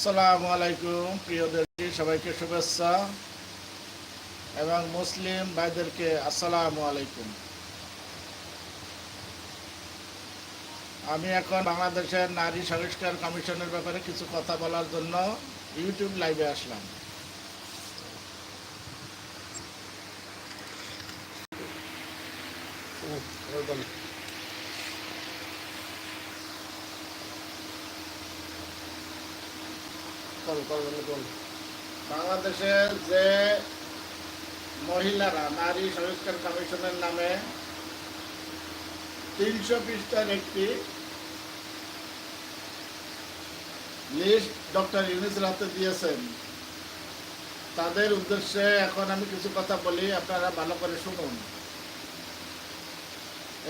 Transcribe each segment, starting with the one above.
আসসালামু আলাইকুম, প্রিয় সবাইকে শুভেচ্ছা এবং মুসলিম ভাইদেরকে আসসালামু আলাইকুম। আমি এখন বাংলাদেশের নারী সংস্কার কমিশনের ব্যাপারে কিছু কথা বলার জন্য ইউটিউব লাইভে আসলাম। বাংলাদেশের যে মহিলারা নারী সংস্কার কমিশনের নামে তিনশো পৃষ্ঠার একটি লিস্ট ডক্টর ইউনিসের হাতে দিয়েছেন। তাদের উদ্দেশ্যে এখন আমি কিছু কথা বলি, আপনারা ভালো করে শুনুন।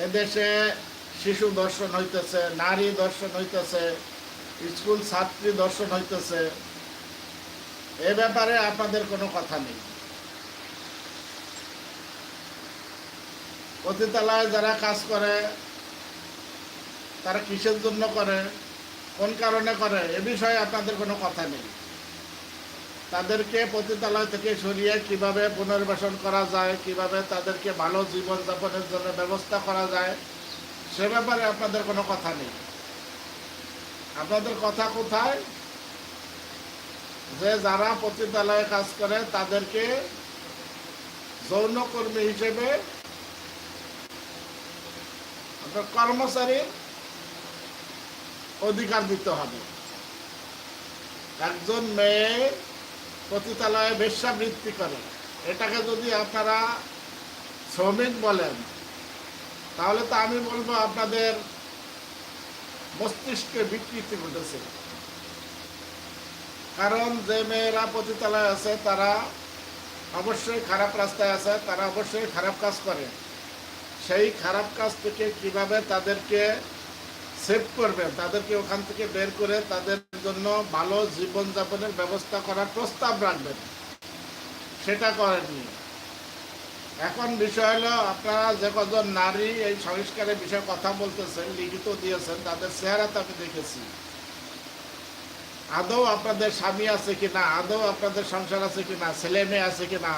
এদেশে শিশু দর্শন হইতেছে, নারী দর্শন হইতেছে স্কুল ছাত্রী দর্শন হইতেছে, এ ব্যাপারে আপনাদের কোনো কথা নেই। পতিতালয়ে যারা কাজ করে, তারা কিসের জন্য করে, কোন কারণে করে, এ বিষয়ে আপনাদের কোনো কথা নেই। তাদেরকে পতিতালয় থেকে সরিয়ে কীভাবে পুনর্বাসন করা যায়, কীভাবে তাদেরকে ভালো জীবনযাপনের জন্য ব্যবস্থা করা যায়, সে ব্যাপারে আপনাদের কোনো কথা নেই। আপনাদের কথা কোথায়? যে যারা পতিতালয়ে কাজ করে, তাদেরকে যৌনকর্মী হিসেবে আপনার কর্মচারীর অধিকার দিতে হবে। একজন মেয়ে পতিতালয়ে বেশ্যাবৃত্তি করে, এটাকে যদি আপনারা শ্রমিক বলেন, তাহলে তো আমি বলব আপনাদের মস্তিষ্কে বিকৃতি ঘটেছে। কারণ যে মেয়েরা পতিতালয়ে আছে, তারা অবশ্যই খারাপ রাস্তায় আছে, তারা অবশ্যই খারাপ কাজ করে। সেই খারাপ কাজ থেকে কীভাবে তাদেরকে সেভ করবে, তাদেরকে ওখান থেকে বের করে তাদের জন্য ভালো জীবনযাপনের ব্যবস্থা করার প্রস্তাব রাখবেন, সেটা করেননি। এখন বিষয় হলো আপনারা যে কজন নারী এই সংস্কারের বিষয়ে কথা বলতেছেন, লিখিত দিয়েছেন, তাদের চেহারাতে আমি দেখেছি। আদৌ আপনাদের স্বামী আছে কিনা, আদৌ আপনাদের সংসার আছে কিনা, ছেলে মেয়ে আছে কিনা,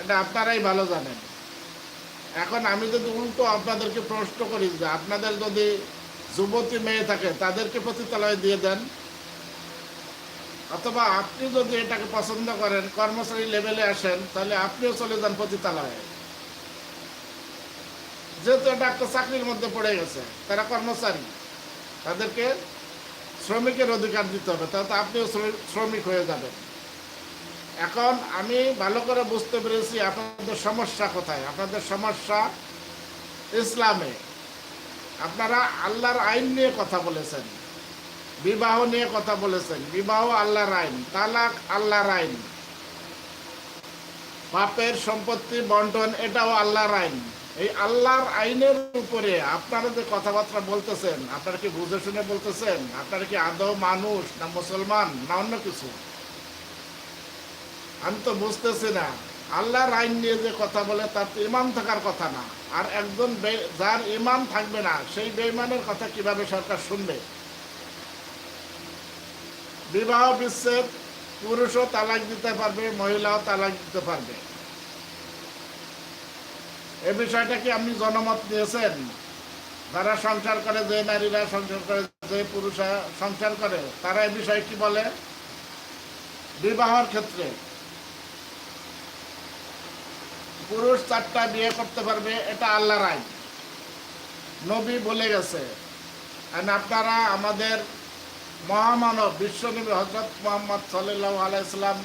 এটা আপনারাই ভালো জানেন। এখন আমি যদি উল্টো আপনাদেরকে প্রশ্ন করি যে আপনাদের যদি যুবতী মেয়ে থাকে, তাদেরকে পতিতালয়ে দিয়ে দেন অথবা আপনি যদি এটাকে পছন্দ করেন, কর্মচারী লেভেলে আসেন, তাহলে আপনিও চলে যান পতিতালয়ে। যেহেতু এটা একটা চাকরির মধ্যে পড়ে গেছে, তারা কর্মচারী, তাদেরকে শ্রমিকের অধিকার দিতে হবে তাতে আপনিও শ্রমিক- শ্রমিক হয়ে যাবেন। এখন আমি ভালো করে বুঝতে পেরেছি আপনাদের সমস্যা কোথায়। আপনাদের সমস্যা ইসলামে। আপনারা আল্লাহর আইন নিয়ে কথা বলেছেন। বিবাহ নিয়ে কথা বলেছেন। বিবাহ আল্লাহর আইন, তালাক আল্লাহর আইন। বাপের সম্পত্তি, বন্টন, এটাও আল্লাহর আইন। এই আল্লাহর আইনের উপরে আপনারা যে কথাবার্তা বলতেছেন, আপনারা কি বুঝে শুনে বলতেছেন? আপনারা কি আদৌ মানুষ না মুসলমান না অন্য কিছু? আমি তো বুঝতেছি না। আল্লাহর আইন নিয়ে যে কথা বলে, তার তো ইমান থাকার কথা না। আর একজন যার ইমান থাকবে না, সেই বেইমানের কথা কীভাবে সরকার শুনবে? বিবাহ বিচ্ছেদ, পুরুষও তালাক দিতে পারবে, মহিলাও তালাক দিতে পারবে। এ বিষয়টা কি আপনি জনমত নিয়েছেন যারা সংসার করে, যে নারীরা সংসার করে, যে পুরুষরা সংসার করে, তারা এ বিষয়ে কি বলে? বিবাহর ক্ষেত্রে পুরুষ চারটা বিয়ে করতে পারবে, এটা আল্লাহর আইন। নবী বলে গেছে আর আপনারা আমাদের মহামানব, বিশ্বনবী হজরত মোহাম্মদ সাল্লাহ আলাইসাল্লাম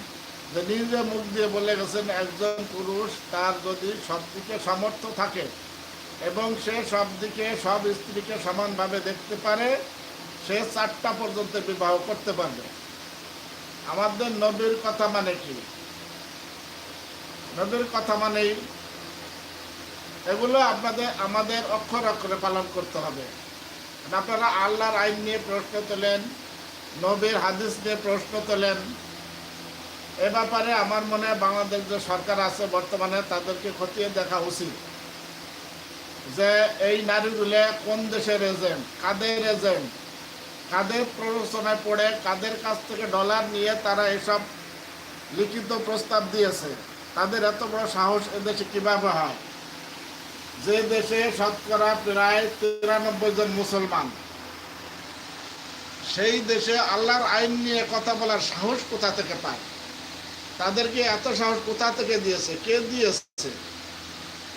যে নিজে মুখ দিয়ে বলে গেছেন, একজন পুরুষ তার যদি সব দিকে সামর্থ্য থাকে এবং সে সব দিকে সব স্ত্রীকে সমানভাবে দেখতে পারে, সে চারটা পর্যন্ত বিবাহ করতে পারবে। আমাদের নবীর কথা মানে কি? নবীর কথা মানেই এগুলো আপনাদের, আমাদের অক্ষর অক্ষরে পালন করতে হবে। আপনারা আল্লাহর আইন নিয়ে প্রশ্ন তোলেন নবীর হাদিস নিয়ে প্রশ্ন তোলেন। এ ব্যাপারে আমার মনে হয় বাংলাদেশ যে সরকার আছে বর্তমানে তাদেরকে খতিয়ে দেখা উচিত। যে এই নারীগুলো কোন দেশের এজেন্ট কাদের এজেন্ট কাদের প্ররোচনায় পড়ে, কাদের কাছ থেকে ডলার নিয়ে তারা এসব লিখিত প্রস্তাব দিয়েছে, তাদের এত বড় সাহস এদেশে কীভাবে হয়? যে দেশে শতকরা প্রায় তিরানব্বই জন মুসলমান। সেই দেশে আল্লাহর আইন নিয়ে কথা বলার সাহস কোথা থেকে পায়? তাদেরকে এত সাহস কোথা থেকে দিয়েছে? কে দিয়েছে?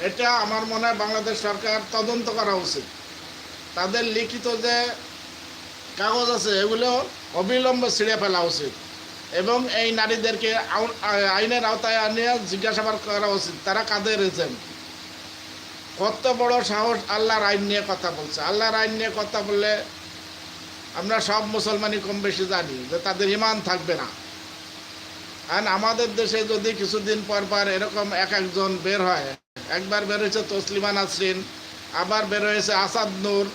এটা আমার মনে হয় বাংলাদেশ সরকার তদন্ত করা উচিত। তাদের লিখিত যে কাগজ আছে, এগুলো অবিলম্বে ছিঁড়ে ফেলা উচিত। এবং এই নারীদেরকে আইনের আওতায় আনিয়ে জিজ্ঞাসাবাদ করা উচিত। তারা কাদের এজেন্ট কত বড় সাহস আল্লাহর আইন নিয়ে কথা বলছে। আল্লাহর আইন নিয়ে কথা বললে আমরা সব মুসলমানই কম বেশি জানি যে তাদের ইমান থাকবে না। আর আমাদের দেশে যদি কিছুদিন পর পর এরকম এক একজন বের হয়, একবার বের হয়েছে তসলিমা নাসরিন, আবার বের হয়েছে আসাদ নূর,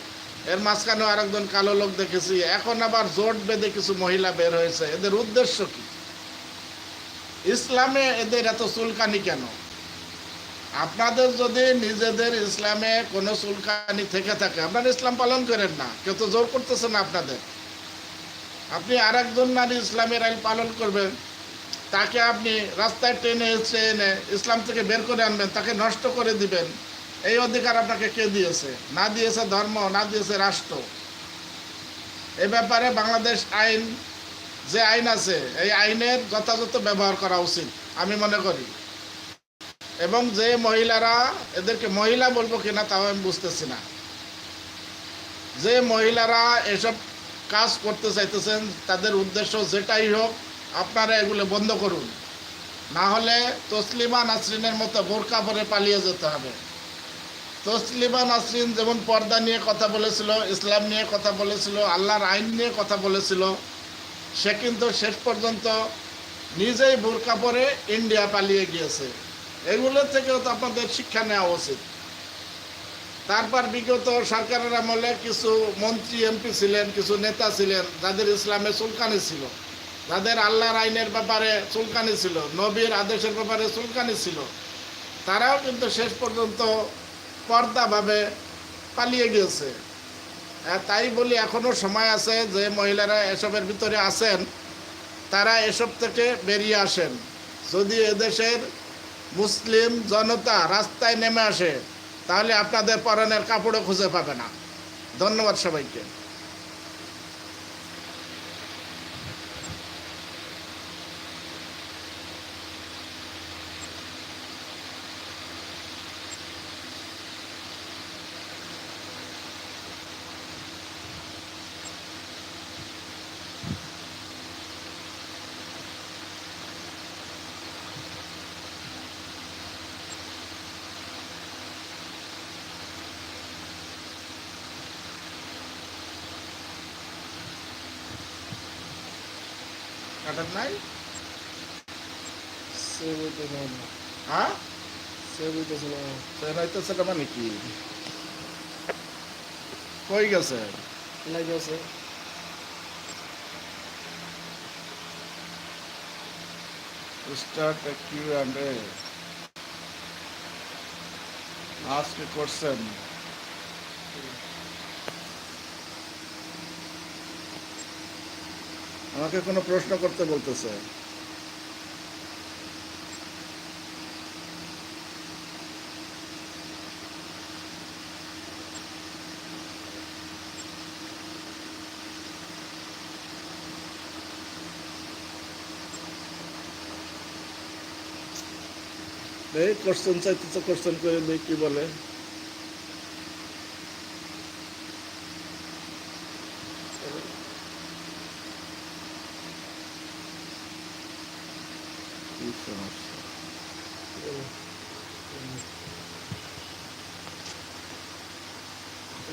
এর মাঝখানেও আরেকজন কালো লোক দেখেছি, এখন আবার জোট বেঁধে কিছু মহিলা বের হয়েছে। এদের উদ্দেশ্য কি? ইসলামে এদের এত চুলকানি কেন? আপনাদের যদি নিজেদের ইসলামে কোনো চুলকানি থেকে থাকে, আপনারা ইসলাম পালন করেন না, কেউ তো জোর করতেছে না আপনাদের। আপনি আর একজন নারী ইসলামের আইন পালন করবেন, তাকে আপনি রাস্তায় টেনে এসে এনে ইসলাম থেকে বের করে আনবেন, তাকে নষ্ট করে দিবেন, এই অধিকার আপনাকে কে দিয়েছে? না দিয়েছে ধর্ম, না দিয়েছে রাষ্ট্র। এ ব্যাপারে বাংলাদেশ আইন, যে আইন আছে, এই আইনের যথাযথ ব্যবহার করা উচিত, আমি মনে করি। এবং যে মহিলারা, এদেরকে মহিলা বলব কিনা তাও আমি বুঝতেছি না। যে মহিলারা এসব কাজ করতে চাইতেছেন, তাদের উদ্দেশ্য যেটাই হোক, আপনারা এগুলো বন্ধ করুন। না হলে তসলিমা নাসরিনের মতো বোরকা পরে পালিয়ে যেতে হবে। তসলিমা নাসরিন যেমন পর্দা নিয়ে কথা বলেছিল, ইসলাম নিয়ে কথা বলেছিল, আল্লাহর আইন নিয়ে কথা বলেছিল, সে কিন্তু শেষ পর্যন্ত নিজেই বোরকা পরে ইন্ডিয়া পালিয়ে গিয়েছে। এগুলো থেকেও তো আপনাদের শিক্ষা নেওয়া উচিত। তারপর বিগত সরকারের আমলে কিছু মন্ত্রী, এমপি ছিলেন, কিছু নেতা ছিলেন, যাদের ইসলামে চুলকানি ছিল। যাদের আল্লাহর আইনের ব্যাপারে চুলকানি ছিল, নবীর আদেশের ব্যাপারে চুলকানি ছিল, তারাও কিন্তু শেষ পর্যন্ত পর্দাভাবে পালিয়ে গিয়েছে। তাই বলি এখনও সময় আছে যে মহিলারা এসবের ভিতরে আছেন, তারা এসব থেকে বেরিয়ে আসেন। যদি এদেশের মুসলিম জনতা রাস্তায় নেমে আসে তাহলে আপনাদের পরনের কাপড়ও খুঁজে পাবে না। ধন্যবাদ সবাইকে। কাটার নাই? সে বলতেছে না। হ্যাঁ? সে বলতেছে সে হইতেছে না মানে কি? কই গেছে? কোশ্চেন আমাকে কোনো প্রশ্ন করতে বলতেছে। এই কোশ্চেন চাইতেছে কোশ্চেন করে কি বলে।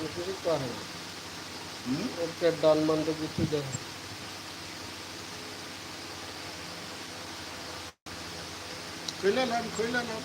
কিছু তো কিছু দেখে খুইলে নেন খুইলে নেন